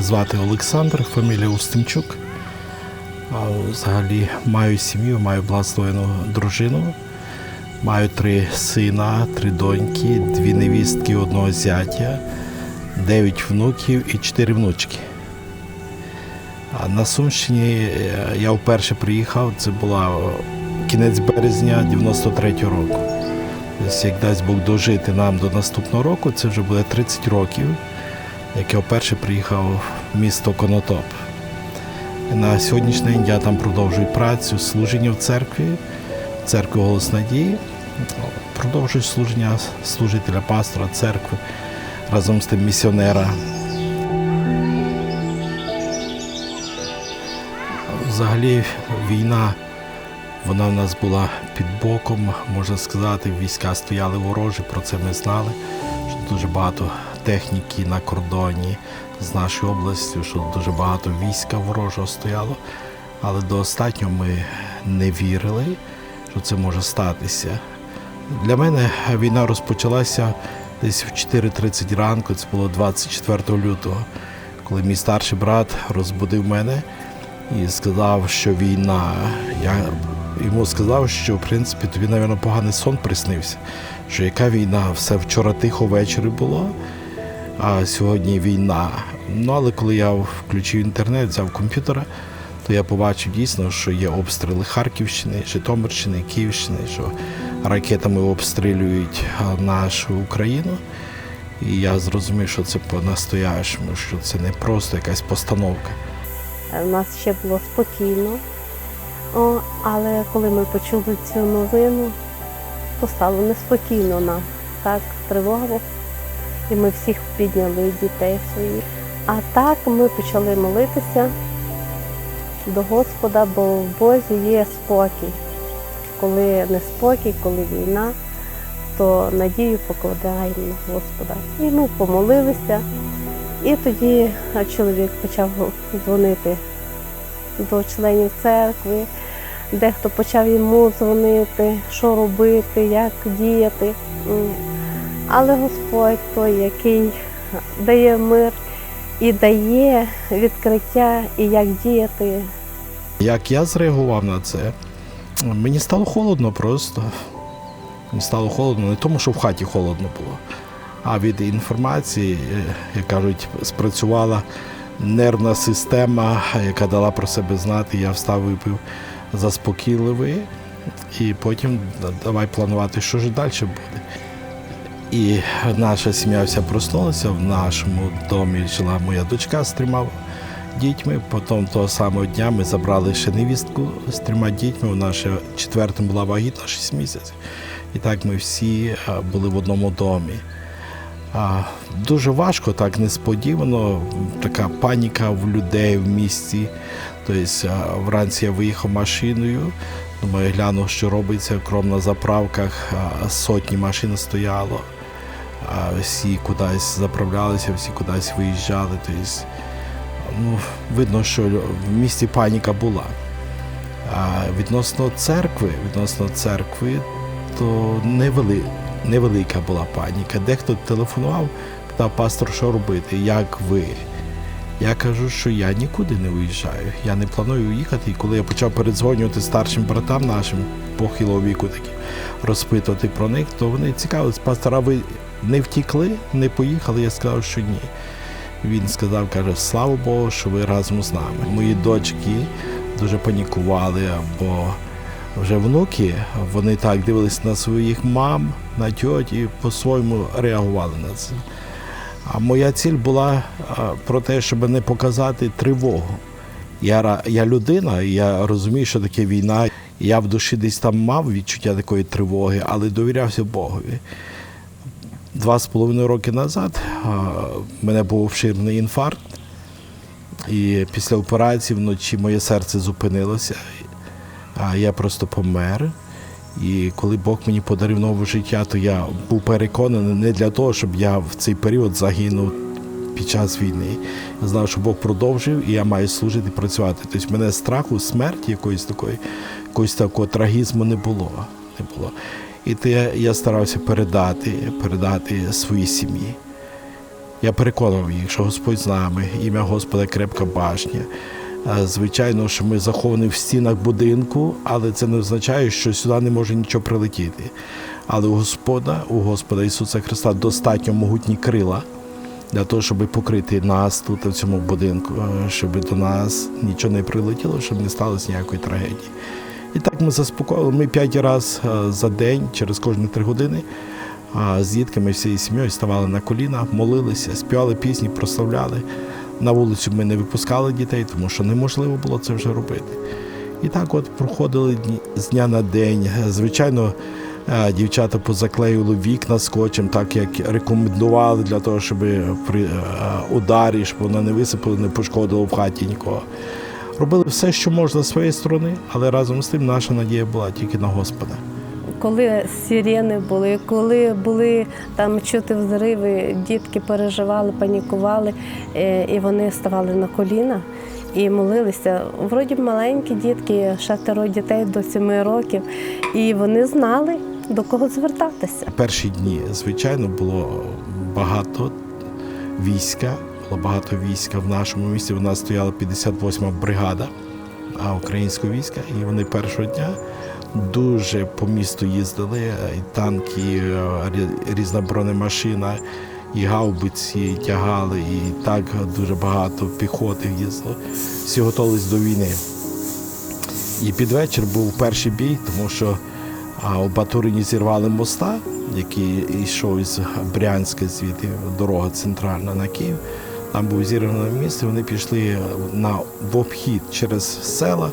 Мене звати Олександр, фамілія Устимчук. Взагалі маю сім'ю, маю благословену дружину. Маю три сина, три доньки, дві невістки, одного зятя, дев'ять внуків і чотири внучки. А на Сумщині е, я вперше приїхав, це була е, кінець березня 93-го року. Тобто, як дасть Бог дожити нам до наступного року, це вже буде 30 років, як я вперше приїхав в місто Конотоп. На сьогоднішній день я там продовжую працю, служення в церкві, в церкві Голос Надії. Продовжую служення служителя пастора церкви разом з тим місіонера. Взагалі війна, вона в нас була під боком, можна сказати, війська стояли ворожі, про це ми знали. Що дуже багато техніки на кордоні з нашою областю, що дуже багато війська ворожого стояло. Але до останнього ми не вірили, що це може статися. Для мене війна розпочалася десь в 4.30 ранку, це було 24 лютого, коли мій старший брат розбудив мене і сказав, що війна. Я йому сказав, що в принципі тобі, мабуть, поганий сон приснився. Що яка війна? Все вчора тихо ввечері було, а сьогодні війна. Ну але коли я включив інтернет, взяв комп'ютера, то я побачив дійсно, що є обстріли Харківщини, Житомирщини, Київщини, що ракетами обстрілюють нашу Україну. І я зрозумів, що це по-настоящому, що це не просто якась постановка. У нас ще було спокійно. О, але коли ми почули цю новину, то стало неспокійно нам. Так, тривога. І ми всіх підняли дітей своїх. А так ми почали молитися до Господа, бо в Бозі є спокій. Коли неспокій, коли війна, то надію покладаємо на Господа. І ми помолилися. І тоді чоловік почав дзвонити до членів церкви, дехто почав йому дзвонити, що робити, як діяти. Але Господь той, який дає мир і дає відкриття, і як діяти. Як я зреагував на це, мені стало холодно просто. Мені стало холодно не тому, що в хаті холодно було, а від інформації, е, як кажуть, спрацювала нервна система, яка дала про себе знати. Я встав випив заспокійливий, і потім давай планувати, що ж далі буде. І наша сім'я вся проснулася. В нашому домі жила моя дочка з трьома дітьми. Потім того самого дня ми забрали ще невістку з трьома дітьми. Вона ще четвертим була вагітна 6 місяців. І так ми всі були в одному домі. Дуже важко, так несподівано. Така паніка в людей в місті. Тобто а, вранці я виїхав машиною. Думаю, гляну, що робиться. Кром на заправках сотні машин стояло. Всі кудись заправлялися, всі кудись виїжджали. Тобто, ну, видно, що в місті паніка була. А відносно церкви, відносно церкви, то невели, невелика була паніка. Дехто телефонував, питав пастор, що робити, як ви. Я кажу, що я нікуди не уїжджаю, я не планую уїхати. І коли я почав передзвонювати старшим братам нашим похилого віку, такі, розпитувати про них, то вони цікавились, пастора, ви не втікли, не поїхали. Я сказав, що ні. Він сказав, каже, слава Богу, що ви разом з нами. Мої дочки дуже панікували, бо вже внуки, вони так дивились на своїх мам, на тьоть і по-своєму реагували на це. А моя ціль була про те, щоб не показати тривогу. Я, я людина, я розумію, що таке війна. Я в душі десь там мав відчуття такої тривоги, але довірявся Богові. Два з половиною роки назад в мене був обширний інфаркт, і після операції вночі моє серце зупинилося. А я просто помер. І коли Бог мені подарив нове життя, то я був переконаний не для того, щоб я в цей період загинув під час війни. Я знав, що Бог продовжив, і я маю служити працювати. Тобто мене страху, смерті якоїсь такої, якогось такого трагізму не було. Не було. І те я старався передати, передати своїй сім'ї. Я переконував їх, що Господь з нами, ім'я Господа крепка башня. Е, Звичайно, що ми заховані в стінах будинку, але це не означає, що сюди не може нічого прилетіти. Але у Господа, у Господа Ісуса Христа достатньо могутні крила для того, щоб покрити нас тут, в цьому будинку, е, щоб до нас нічого не прилетіло, щоб не сталося ніякої трагедії. І так ми заспокоїли. Ми п'ять разів е, за день, через кожні три години, а, з дітками всією сім'єю ставали на коліна, молилися, співали пісні, прославляли. На вулицю ми не випускали дітей, тому що неможливо було це вже робити. І так от проходили дні- з дня на день. Звичайно, е, дівчата позаклеювали вікна скотчем, так як рекомендували для того, щоб при е, ударі, щоб воно не висипало, не пошкодило в хаті нікого. Робили все, що можна з своєї сторони, але разом з тим наша надія була тільки на Господа. Коли сирени були, коли були там чути взриви, дітки переживали, панікували, е, і вони ставали на коліна і молилися. Вроді маленькі дітки, шестеро дітей до семи років, і вони знали, до кого звертатися. Перші дні, звичайно, було багато війська, було багато війська в нашому місті. У нас стояла 58-ма бригада українського війська, і вони першого дня дуже по місту їздили, е, і танки, і, е, різна бронемашина, і гаубиці тягали, і так дуже багато піхоти їздило. Всі готувалися до війни. І під вечір був перший бій, тому що а, у Батурині зірвали моста, який йшов із Брянська звідти, дорога центральна на Київ. Там був зірваний місце, вони пішли на, в обхід через села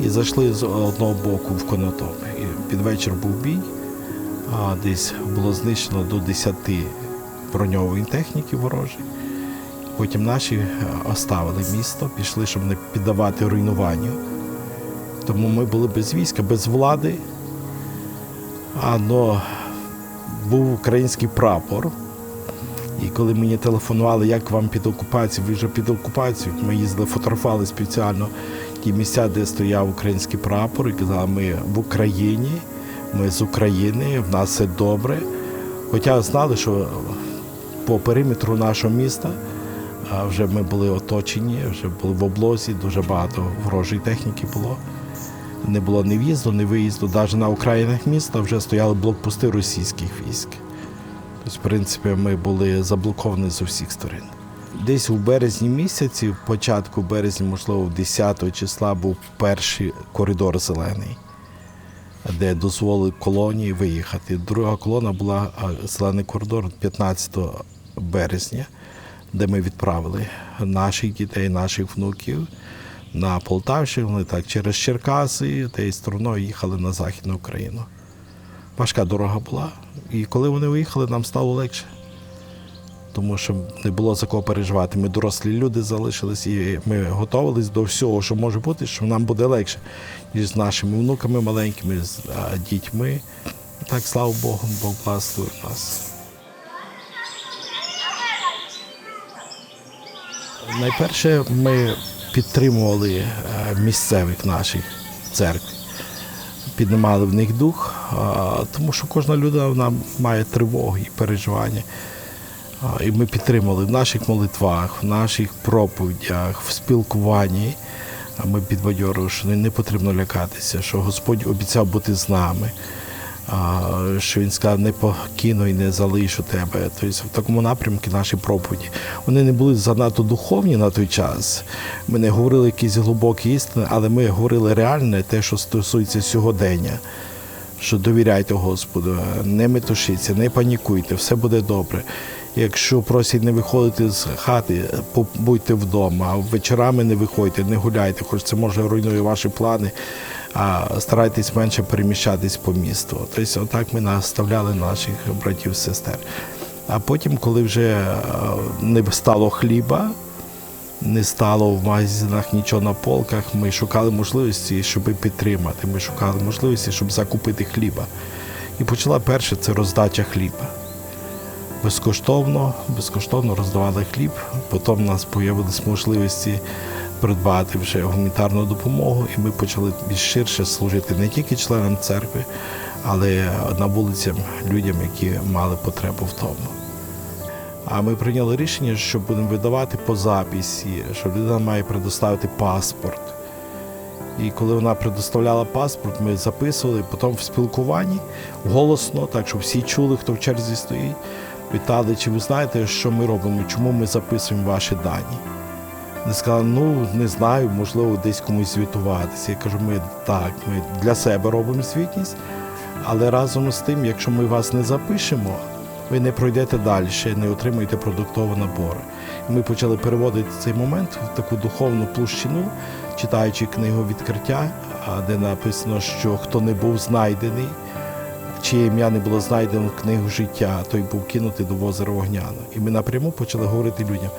і зайшли з одного боку в Конотоп. І під вечір був бій, а десь було знищено до 10 броньової техніки ворожої. Потім наші е, оставили місто, пішли, щоб не піддавати руйнуванню. Тому ми були без війська, без влади. Але був український прапор. І коли мені телефонували, як вам під окупацією, ви вже під окупацією, ми їздили, фотографували спеціально ті місця, де стояв український прапор, і казали, ми в Україні, ми з України, в нас все добре. Хоча знали, що по периметру нашого міста вже ми були оточені, вже були в облозі, дуже багато ворожої техніки було. Не було ні в'їзду, ні виїзду. Навіть на окраїнах міста вже стояли блокпости російських військ. Тобто, в принципі, ми були заблоковані з усіх сторон. Десь у березні місяці, в початку березня, можливо, 10 числа, був перший коридор зелений, де дозволили колонії виїхати. Друга колона була зелений коридор 15 березня, де ми відправили наших дітей, наших внуків на Полтавщину, вони так через Черкаси, та й стороною їхали на Західну Україну. Важка дорога була. І коли вони виїхали, нам стало легше. Тому що не було за кого переживати. Ми дорослі люди залишились, і ми готувалися до всього, що може бути, що нам буде легше, ніж з нашими внуками маленькими, з дітьми. Так, слава Богу, Бог благословив нас. Найперше ми підтримували е, місцевих наших церкв, піднімали в них дух, тому що кожна людина вона має тривоги і переживання. І ми підтримували в наших молитвах, в наших проповідях, в спілкуванні. Ми підбадьорили, що не- потрібно лякатися, що Господь обіцяв бути з нами, що Він сказав, не покину і не залишу тебе. Тобто в такому напрямку наші проповіді. Вони не були занадто духовні на той час. Ми не говорили якісь глибокі істини, але ми говорили реальне, те, що стосується сьогодення що довіряйте Господу, не метушіться, не панікуйте, все буде добре. Якщо просять не виходити з хати, будьте вдома, вечорами не виходьте, не гуляйте, хоч це може руйнує ваші плани, а старайтесь менше переміщатись по місту. Тобто, отак ми наставляли наших братів сестер. А потім, коли вже е, не стало хліба, не стало в магазинах нічого на полках. Ми шукали можливості, щоб підтримати. Ми шукали можливості, щоб закупити хліба. І почала перше це роздача хліба. Безкоштовно, безкоштовно роздавали хліб. Потім у нас з'явилися можливості придбати вже гуманітарну допомогу, і ми почали більш ширше служити не тільки членам церкви, але на вулицям людям, які мали потребу в тому. А ми прийняли рішення, що будемо видавати по записі, що людина має предоставити паспорт. І коли вона предоставляла паспорт, ми записували потім в спілкуванні голосно, так щоб всі чули, хто в черзі стоїть. Питали, чи ви знаєте, що ми робимо, чому ми записуємо ваші дані. Вони ну не знаю, можливо, десь комусь звітуватися. Я кажу, ми так, ми для себе робимо звітність, але разом з тим, якщо ми вас не запишемо, ви не пройдете далі, не отримуєте продуктові набори. І ми почали переводити цей момент в таку духовну площину, читаючи книгу відкриття, де написано, що хто не був знайдений, чиє ім'я не було знайдено в книгу життя, той був кинутий до озера Вогняно. І ми напряму почали говорити людям,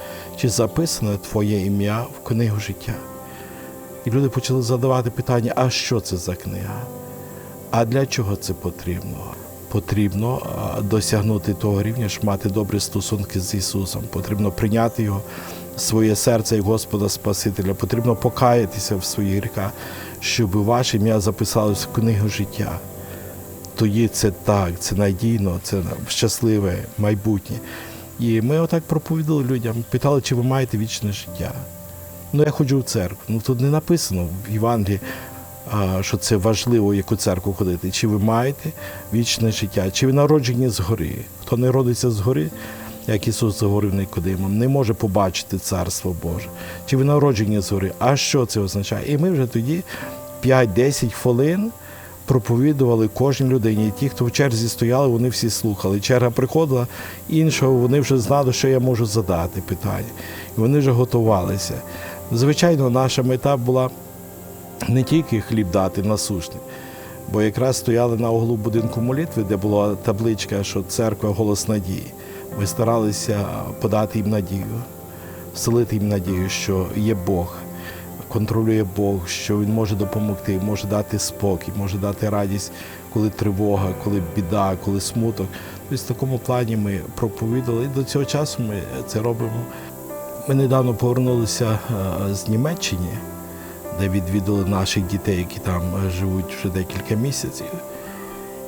чи записане твоє ім'я в книгу життя. І люди почали задавати питання, а що це за книга? А для чого це потрібно? Потрібно досягнути того рівня, щоб мати добрі стосунки з Ісусом. Потрібно прийняти Його своє серце як Господа Спасителя. Потрібно покаятися в своїх гріхах, щоб ваше ім'я записалось в книгу життя. Тоді це так, це надійно, це щасливе майбутнє. І ми отак проповідали людям, питали, чи ви маєте вічне життя. Ну, я ходжу в церкву. Ну тут не написано в Євангелії, що це важливо, яку церкву ходити. Чи ви маєте вічне життя, чи ви народжені згори. Хто не родиться згори, як Ісус говорив Никодимом, не може побачити Царство Боже. Чи ви народжені згори? А що це означає? І ми вже тоді 5-10 хвилин проповідували кожній людині. І ті, хто в черзі стояли, вони всі слухали. Черга приходила іншого, вони вже знали, що я можу задати питання. І вони вже готувалися. Звичайно, наша мета була не тільки хліб дати насушний, бо якраз стояли на углу будинку молитви, де була табличка, що церква голос надії. Ми старалися подати їм надію, вселити їм надію, що є Бог, контролює Бог, що Він може допомогти, може дати спокій, може дати радість, коли тривога, коли біда, коли смуток. Тобто в такому плані ми проповідали. І до цього часу ми це робимо. Ми недавно повернулися е, з Німеччини, де відвідали наших дітей, які там е, живуть вже декілька місяців.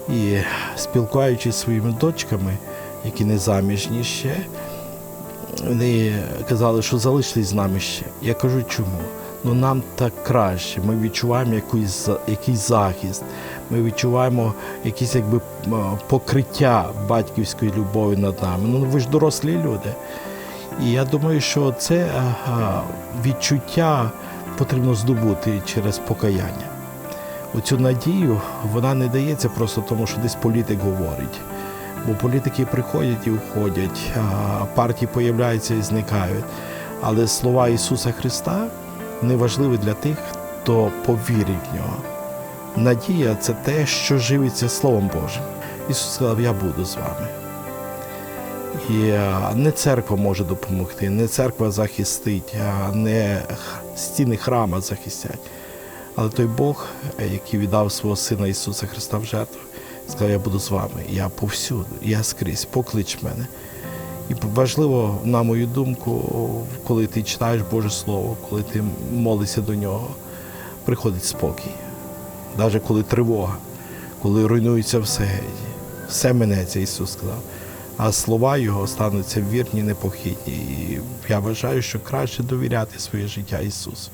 І спілкуючись зі своїми дочками, які не заміжні ще, вони казали, що залиштесь з нами ще. Я кажу, чому? Ну нам так краще. Ми відчуваємо якийсь, якийсь захист, ми відчуваємо якесь якби покриття батьківської любові над нами. Ну ви ж дорослі люди. І я думаю, що це відчуття потрібно здобути через покаяння. Оцю надію вона не дається просто тому, що десь політик говорить. Бо політики приходять і уходять, партії появляються і зникають. Але слова Ісуса Христа не важливі для тих, хто повірить в нього. Надія це те, що живиться Словом Божим. Ісус сказав, я буду з вами. І е, не церква може допомогти, не церква захистить, не стіни храма захистять. Але той Бог, е, який віддав свого Сина Ісуса Христа в жертву, сказав, я буду з вами, я повсюду, я скрізь, поклич мене. І важливо, на мою думку, коли ти читаєш Боже Слово, коли ти молишся до нього, приходить спокій. Навіть коли тривога, коли руйнується все. Все минеться, Ісус сказав. А слова Його стануться вірні, непохитні. І я вважаю, що краще довіряти своє життя Ісусу.